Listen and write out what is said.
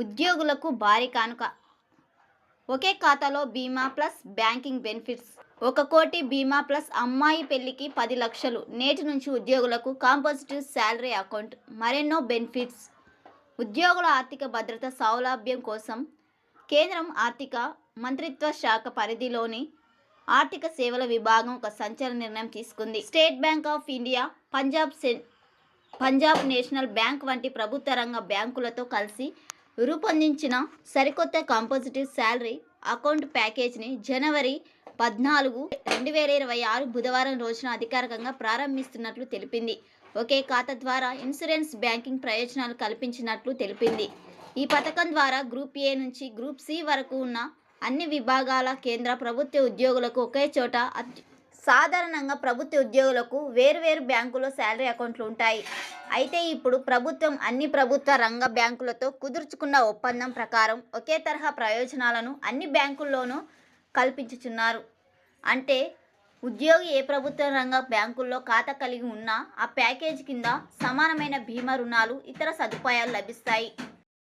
ఉద్యోగులకు భారీ కానుక. ఒకే ఖాతాలో బీమా ప్లస్ బ్యాంకింగ్ బెనిఫిట్స్. ఒక కోటి బీమా ప్లస్ అమ్మాయి పెళ్ళికి పది లక్షలు. నేటి నుంచి ఉద్యోగులకు కాంపోజిటివ్ శాలరీ అకౌంట్. మరెన్నో బెనిఫిట్స్. ఉద్యోగుల ఆర్థిక భద్రత సౌలభ్యం కోసం కేంద్రం ఆర్థిక మంత్రిత్వ శాఖ పరిధిలోని ఆర్థిక సేవల విభాగం ఒక సంచలన నిర్ణయం తీసుకుంది. State Bank of India Punjab సెన్ Punjab National Bank వంటి ప్రభుత్వ రంగ బ్యాంకులతో కలిసి రూపొందించిన సరికొత్త కాంపోజిటివ్ శాలరీ అకౌంట్ ప్యాకేజ్ని జనవరి పద్నాలుగు రెండు వేల ఇరవై ఆరు బుధవారం రోజున అధికారికంగా ప్రారంభిస్తున్నట్లు తెలిపింది. ఒకే ఖాతా ద్వారా ఇన్సూరెన్స్ బ్యాంకింగ్ ప్రయోజనాలు కల్పించినట్లు తెలిపింది. ఈ పథకం ద్వారా గ్రూప్ ఏ నుంచి గ్రూప్ సి వరకు ఉన్న అన్ని విభాగాల కేంద్ర ప్రభుత్వ ఉద్యోగులకు ఒకే చోట సాధారణంగా ప్రభుత్వ ఉద్యోగులకు వేర్వేరు బ్యాంకులో శాలరీ అకౌంట్లు ఉంటాయి. అయితే ఇప్పుడు ప్రభుత్వం అన్ని ప్రభుత్వ రంగ బ్యాంకులతో కుదుర్చుకున్న ఒప్పందం ప్రకారం ఒకే తరహా ప్రయోజనాలను అన్ని బ్యాంకుల్లోనూ కల్పించుచున్నారు. అంటే ఉద్యోగి ఏ ప్రభుత్వ రంగ బ్యాంకుల్లో ఖాతా కలిగి ఉన్నా ఆ ప్యాకేజ్ కింద సమానమైన బీమా రుణాలు ఇతర సదుపాయాలు లభిస్తాయి.